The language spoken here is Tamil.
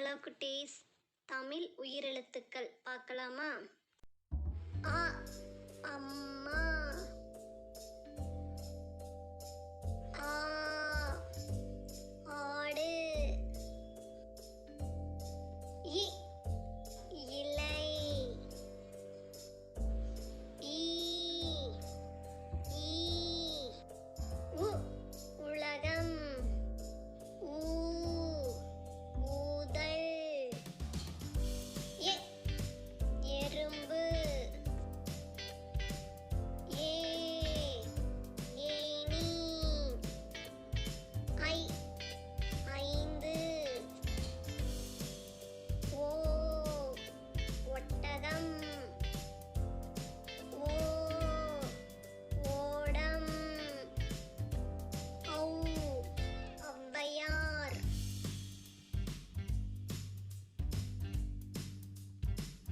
ஹலோ குட்டீஸ் தமிழ் உயிரெழுத்துக்கள் பார்க்கலாமா?